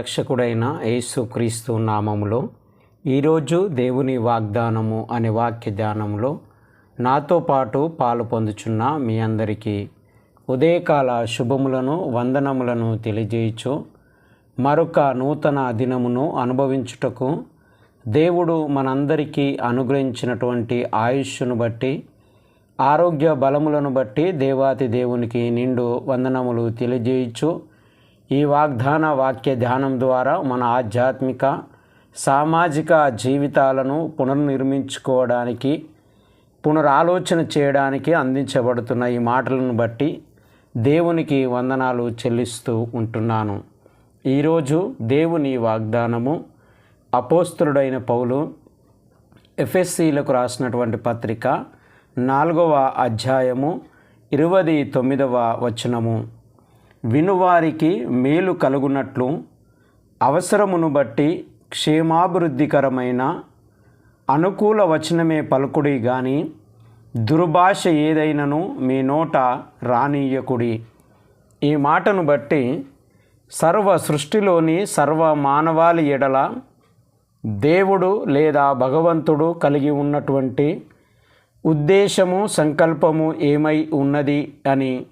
రక్షకుడైన యేసుక్రీస్తు నామములో ఈరోజు దేవుని వాగ్దానము అనే వాక్య ధ్యానంలో నాతో పాటు పాలు పొందుచున్న మీ అందరికీ ఉదయకాల శుభములను వందనములను తెలియజేయచ్చు మరొక నూతన దినమును అనుభవించుటకు దేవుడు మనందరికీ అనుగ్రహించినటువంటి ఆయుష్ను బట్టి ఆరోగ్య బలములను బట్టి దేవాతి దేవునికి నిండు వందనములు తెలియజేయచ్చు ఈ వాగ్దాన వాక్య ధ్యానం ద్వారా మన ఆధ్యాత్మిక సామాజిక జీవితాలను పునర్నిర్మించుకోవడానికి పునరాలోచన చేయడానికి అందించబడుతున్న ఈ మాటలను బట్టి దేవునికి వందనాలు చెల్లిస్తూ ఉంటున్నాను. ఈరోజు దేవుని వాగ్దానము అపోస్తుడైన పౌలు ఎఫ్ఎస్సీలకు రాసినటువంటి పత్రిక నాలుగవ అధ్యాయము ఇరవై తొమ్మిదవ వచనము. వినువారికి మేలు కలుగునట్లు అవసరమును బట్టి క్షేమాభివృద్ధికరమైన అనుకూల వచనమే పలుకుడి గాని దుర్భాష ఏదైనను మీ నోట రానీయకుడి. ఈ మాటను బట్టి సర్వ సృష్టిలోని సర్వ మానవాళి ఎడల దేవుడు లేదా భగవంతుడు కలిగి ఉన్నటువంటి ఉద్దేశము సంకల్పము ఏమై ఉన్నది అని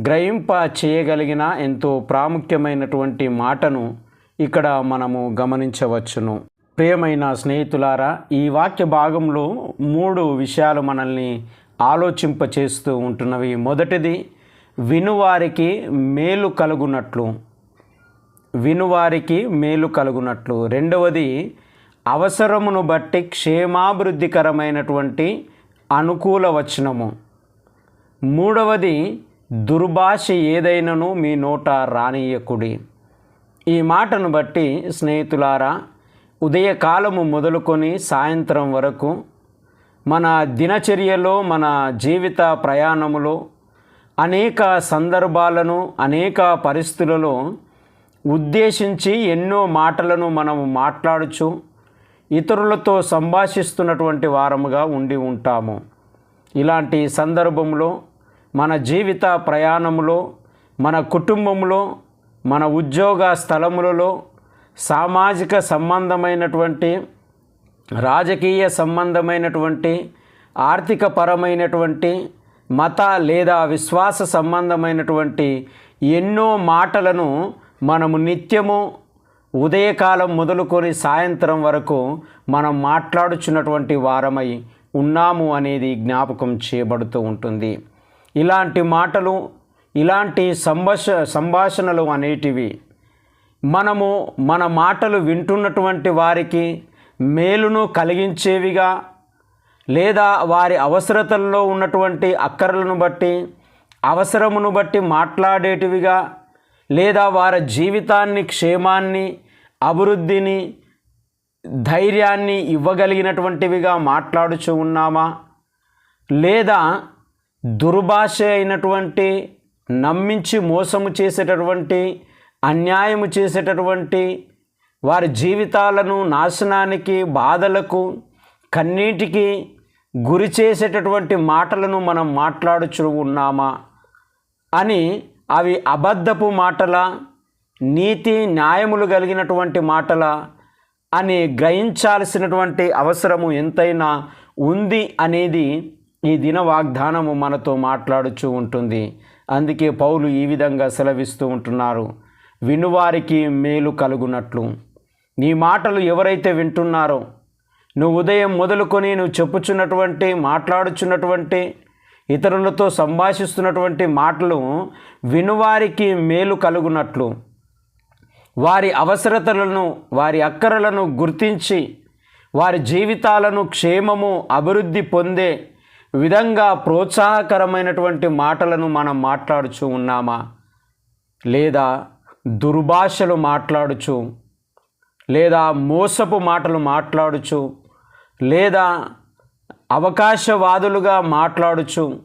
గ్రహింప చేయగలిగిన ఎంతో ప్రాముఖ్యమైనటువంటి మాటను ఇక్కడ మనము గమనించవచ్చును. ప్రియమైన స్నేహితులారా ఈ వాక్య భాగంలో మూడు విషయాలు మనల్ని ఆలోచింపచేస్తూ ఉంటున్నవి. మొదటిది వినువారికి మేలు కలుగునట్లు. వినువారికి మేలు కలుగునట్లు. రెండవది అవసరమును బట్టి క్షేమాభివృద్ధికరమైనటువంటి అనుకూల వచనము. మూడవది దుర్భాష ఏదైనను మీ నోట రానియకుడి ఈ మాటను బట్టి స్నేహితులారా ఉదయకాలము మొదలుకొని సాయంత్రం వరకు మన దినచర్యలో మన జీవిత ప్రయాణములో అనేక సందర్భాలను అనేక పరిస్థితులలో ఉద్దేశించి ఎన్నో మాటలను మనము మాట్లాడుచు ఇతరులతో సంభాషిస్తున్నటువంటి వారముగా ఉండి ఉంటాము. ఇలాంటి సందర్భంలో మన జీవిత ప్రయాణంలో మన కుటుంబంలో మన ఉద్యోగ స్థలములలో సామాజిక సంబంధమైనటువంటి రాజకీయ సంబంధమైనటువంటి ఆర్థిక పరమైనటువంటి మత లేదా విశ్వాస సంబంధమైనటువంటి ఎన్నో మాటలను మనము నిత్యము ఉదయకాలం మొదలుకొని సాయంత్రం వరకు మనం మాట్లాడుచున్నటువంటి వారమై ఉన్నాము అనేది జ్ఞాపకం చేయబడుతూ ఉంటుంది. ఇలాంటి మాటలు ఇలాంటి సంభాష సంభాషణలు అనేటివి మనము మన మాటలు వింటున్నటువంటి వారికి మేలును కలిగించేవిగా లేదా వారి అవసరతల్లో ఉన్నటువంటి అక్కర్లను బట్టి అవసరమును బట్టి మాట్లాడేటివిగా లేదా వారి జీవితాన్ని క్షేమాన్ని అభివృద్ధిని ధైర్యాన్ని ఇవ్వగలిగినటువంటివిగా మాట్లాడుచు ఉన్నామా? లేదా దుర్భాష అయినటువంటి నమ్మించి మోసము చేసేటటువంటి అన్యాయము చేసేటటువంటి వారి జీవితాలను నాశనానికి బాధలకు కన్నీటికి గురి చేసేటటువంటి మాటలను మనం మాట్లాడుచు ఉన్నామా? అని అవి అబద్ధపు మాటల నీతి న్యాయములు కలిగినటువంటి మాటల అని గ్రహించాల్సినటువంటి అవసరము ఎంతైనా ఉంది అనేది ఈ దిన వాగ్దానము మనతో మాట్లాడుచూ ఉంటుంది. అందుకే పౌలు ఈ విధంగా సెలవిస్తూ ఉంటున్నారు. వినువారికి మేలు కలుగునట్లు. నీ మాటలు ఎవరైతే వింటున్నారో నువ్వు ఉదయం మొదలుకొని నువ్వు చెప్పుచున్నటువంటి మాట్లాడుచున్నటువంటి ఇతరులతో సంభాషిస్తున్నటువంటి మాటలు వినువారికి మేలు కలుగునట్లు. వారి అవసరతలను వారి అక్కరలను గుర్తించి వారి జీవితాలను క్షేమము అభివృద్ధి పొందే విధంగా ప్రోత్సాహకరమైనటువంటి మాటలను మనం మాట్లాడుచు ఉన్నామా? లేదా దుర్భాషలు మాట్లాడుచు? లేదా మోసపు మాటలు మాట్లాడుచు? లేదా అవకాశవాదులుగా మాట్లాడుచు?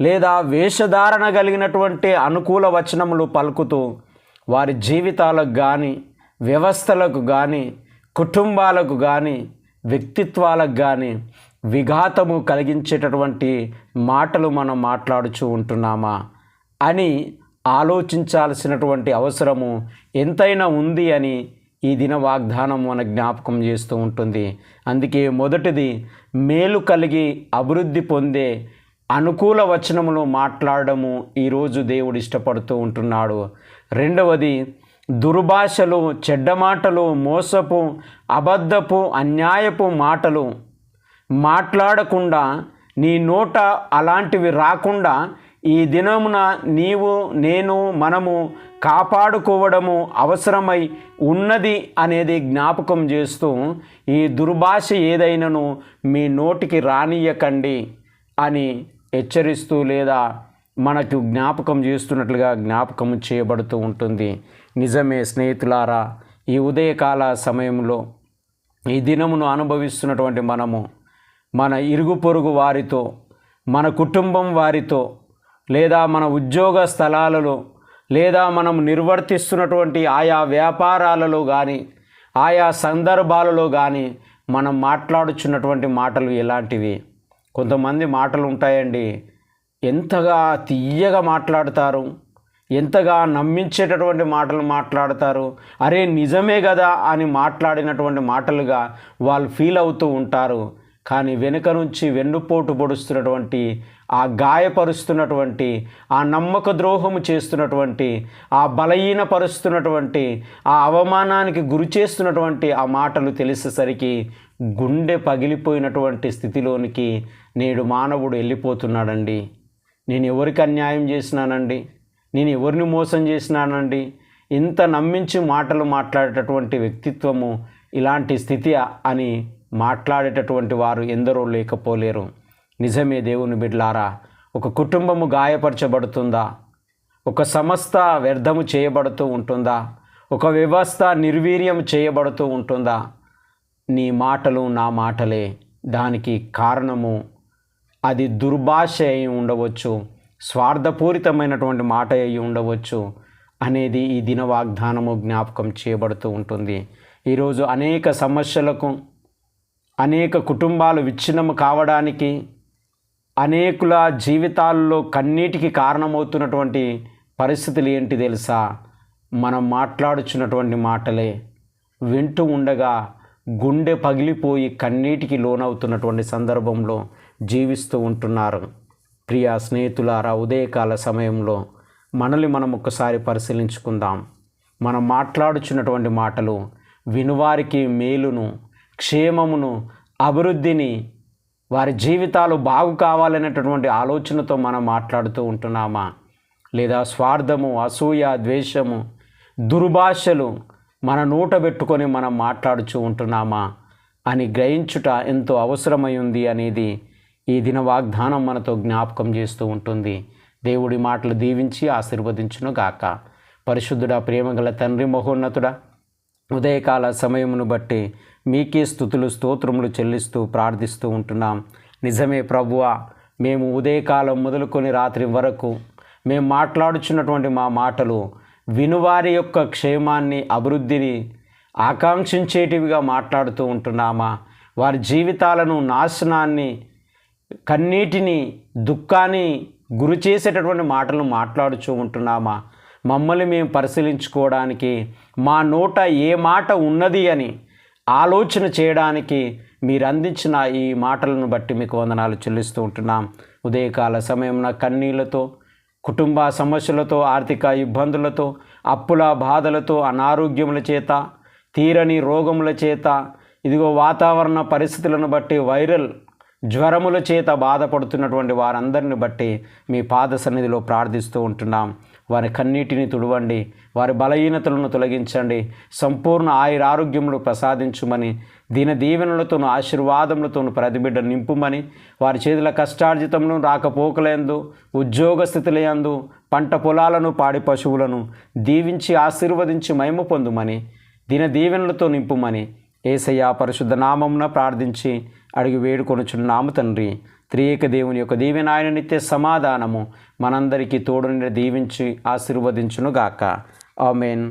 లేదా వేషధారణ కలిగినటువంటి అనుకూల వచనములు పలుకుతూ? వారి జీవితాలకు కానీ వ్యవస్థలకు కానీ కుటుంబాలకు కానీ వ్యక్తిత్వాలకు కానీ విఘాతము కలిగించేటటువంటి మాటలు మనం మాట్లాడుచూ ఉంటున్నామా అని ఆలోచించాల్సినటువంటి అవసరము ఎంతైనా ఉంది అని ఈ దిన వాగ్దానం మన జ్ఞాపకం చేస్తూ ఉంటుంది. అందుకే మొదటిది మేలు కలిగి అభివృద్ధి పొందే అనుకూల వచనములు మాట్లాడడము ఈరోజు దేవుడు ఇష్టపడుతూ ఉంటున్నాడు. రెండవది దుర్భాషలు చెడ్డ మాటలు మోసపు అబద్ధపు అన్యాయపు మాటలు మాట్లాడకుండా నీ నోట అలాంటివి రాకుండా ఈ దినమున నీవు నేను మనము కాపాడుకోవడము అవసరమై ఉన్నది అనేది జ్ఞాపకం చేస్తూ ఈ దుర్భాష ఏదైనాను మీ నోటికి రానియకండి అని హెచ్చరిస్తూ లేదా మనకు జ్ఞాపకం చేస్తున్నట్లుగా జ్ఞాపకం చేయబడుతూ ఉంటుంది. నిజమే స్నేహితులారా ఈ ఉదయకాల సమయంలో ఈ దినమును అనుభవిస్తున్నటువంటి మనము మన ఇరుగు పొరుగు వారితో మన కుటుంబం వారితో లేదా మన ఉద్యోగ స్థలాలలో లేదా మనం నిర్వర్తిస్తున్నటువంటి ఆయా వ్యాపారాలలో కానీ ఆయా సందర్భాలలో కానీ మనం మాట్లాడుచున్నటువంటి మాటలు ఎలాంటివి కొంతమంది మాటలు ఉంటాయండి ఎంతగా తీయగా మాట్లాడతారు ఎంతగా నమ్మించేటటువంటి మాటలు మాట్లాడతారు అరే నిజమే కదా అని మాట్లాడినటువంటి మాటలుగా వాళ్ళు ఫీల్ అవుతూ ఉంటారు. కానీ వెనుక నుంచి వెన్నుపోటు పొడుస్తున్నటువంటి ఆ గాయపరుస్తున్నటువంటి ఆ నమ్మక ద్రోహము చేస్తున్నటువంటి ఆ బలహీనపరుస్తున్నటువంటి ఆ అవమానానికి గురి చేస్తున్నటువంటి ఆ మాటలు తెలిసేసరికి గుండె పగిలిపోయినటువంటి స్థితిలోనికి నేడు మానవుడు వెళ్ళిపోతున్నాడండి. నేను ఎవరికి అన్యాయం చేసినానండి? నేను ఎవరిని మోసం చేసినానండి? ఇంత నమ్మించి మాటలు మాట్లాడేటటువంటి వ్యక్తిత్వము ఇలాంటి స్థితి అని మాట్లాడేటటువంటి వారు ఎందరో లేకపోలేరు. నిజమే దేవుని బిడ్లారా ఒక కుటుంబము గాయపరచబడుతుందా? ఒక సంస్థ వ్యర్థము చేయబడుతూ ఉంటుందా? ఒక వ్యవస్థ నిర్వీర్యం చేయబడుతూ ఉంటుందా? నీ మాటలు నా మాటలే దానికి కారణము అది దుర్భాష అయి ఉండవచ్చు స్వార్థపూరితమైనటువంటి మాట అయి ఉండవచ్చు అనేది ఈ దిన వాగ్దానము జ్ఞాపకం చేయబడుతూ ఉంటుంది. ఈరోజు అనేక సమస్యలకు అనేక కుటుంబాలు విచ్ఛిన్నం కావడానికి అనేకుల జీవితాల్లో కన్నీటికి కారణమవుతున్నటువంటి పరిస్థితులు ఏంటి తెలుసా? మనం మాట్లాడుచున్నటువంటి మాటలే వింటూ ఉండగా గుండె పగిలిపోయి కన్నీటికి లోనవుతున్నటువంటి సందర్భంలో జీవిస్తూ ఉంటున్నారు. ప్రియ స్నేహితులారా ఉదయకాల సమయంలో మనల్ని మనం ఒక్కసారి పరిశీలించుకుందాం. మనం మాట్లాడుచున్నటువంటి మాటలు వినువారికి మేలును క్షేమమును అభివృద్ధిని వారి జీవితాలు బాగు కావాలనేటటువంటి ఆలోచనతో మనం మాట్లాడుతూ ఉంటున్నామా? లేదా స్వార్థము అసూయ ద్వేషము దుర్భాషలు మన నోట పెట్టుకొని మనం మాట్లాడుచూ ఉంటున్నామా? అని గ్రహించుట ఎంతో అవసరమై ఉంది అనేది ఈ దిన వాగ్దానం మనతో జ్ఞాపకం చేస్తూ ఉంటుంది. దేవుడి మాటలు దీవించి ఆశీర్వదించును గాక పరిశుద్ధుడా ప్రేమగల తండ్రి మహోన్నతుడా ఉదయకాల సమయమును బట్టి మీకే స్థుతులు స్తోత్రములు చెల్లిస్తూ ప్రార్థిస్తూ ఉంటున్నాం. నిజమే ప్రభువ మేము ఉదయకాలం మొదలుకొని రాత్రి వరకు మేము మాట్లాడుచున్నటువంటి మా మాటలు వినువారి యొక్క క్షేమాన్ని అభివృద్ధిని ఆకాంక్షించేటివిగా మాట్లాడుతూ ఉంటున్నామా? వారి జీవితాలను నాశనాన్ని కన్నీటిని దుఃఖాన్ని గురి చేసేటటువంటి మాటలు మాట్లాడుచూ ఉంటున్నామా? మమ్మల్ని మేము పరిశీలించుకోవడానికి మా నోట ఏ మాట ఉన్నది అని ఆలోచన చేయడానికి మీరు అందించిన ఈ మాటలను బట్టి మీకు వందనాలు చెల్లిస్తూ ఉంటున్నాం. ఉదయకాల సమయంలో కన్నీళ్ళతో కుటుంబ సమస్యలతో ఆర్థిక ఇబ్బందులతో అప్పుల బాధలతో అనారోగ్యముల చేత తీరని రోగముల చేత ఇదిగో వాతావరణ పరిస్థితులను బట్టి వైరల్ జ్వరముల చేత బాధపడుతున్నటువంటి వారందరిని బట్టి మీ పాద సన్నిధిలో ప్రార్థిస్తూ ఉంటున్నాం. వారి కన్నీటిని తుడవండి వారి బలహీనతలను తొలగించండి సంపూర్ణ ఆయుర ఆరోగ్యములు ప్రసాదించుమని దీన దీవెనలతోను ఆశీర్వాదములతోను ప్రతిబిడ్డ నింపుమని వారి చేతుల కష్టార్జితమును రాకపోకలందు ఉద్యోగ స్థితులందు పంట పొలాలను పాడి పశువులను దీవించి ఆశీర్వదించి మహిమ పొందుమని దిన దీవెనలతో నింపుమని ఏసయ్య పరిశుద్ధ నామమున ప్రార్థించి అడిగి వేడుకొనుచున్నాము తండ్రి త్రియేక దేవుని యొక్క దీవెనాయన నిత్య సమాధానము మనందరికీ తోడుని దీవించి ఆశీర్వదించునుగాక. ఆమెన్.